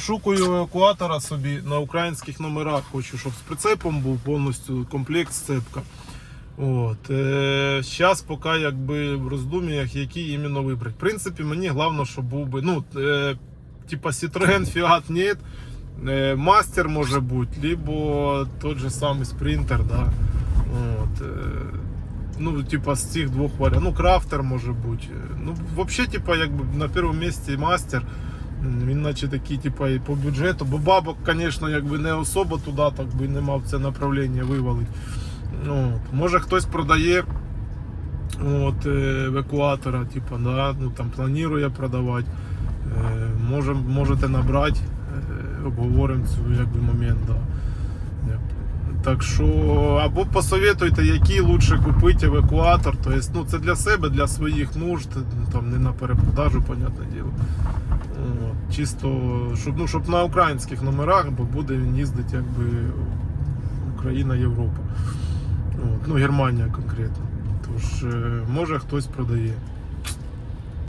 Шукаю евакуатора собі на українських номерах. Хочу, щоб з прицепом був повністю комплект сцепка. От. Е, Зараз поки якби в роздуміях, які іменно вибрати. В принципі, мені головне, щоб був би. Ну, е, типа Citroen, Fiat нет. Е, Мастер може бути, либо тот же самий спринтер, да. От, е, ну, типа з цих двох варіантів. Ну, крафтер може бути. Ну, взагалі, типа, якби на першому місці мастер. Він наче такий, типа, і по бюджету, бо бабок, звісно, якби не особо туди, так би не мав це направлення вивалити. Ну, може хтось продає от, е, евакуатора, типа, да, ну, там планує продавати. Е, може, можете набрати, е, обговоримо цю якби, момент. Да. Так що, або посоветуйте, який лучше купити евакуатор. Тобто, ну, це для себе, для своїх нужд, там, не на перепродажу, понятне діло. Чисто, щоб, ну, щоб на українських номерах, бо буде він їздити якби Україна, Європа. От, ну, Германія конкретно. Тож, е, може хтось продає.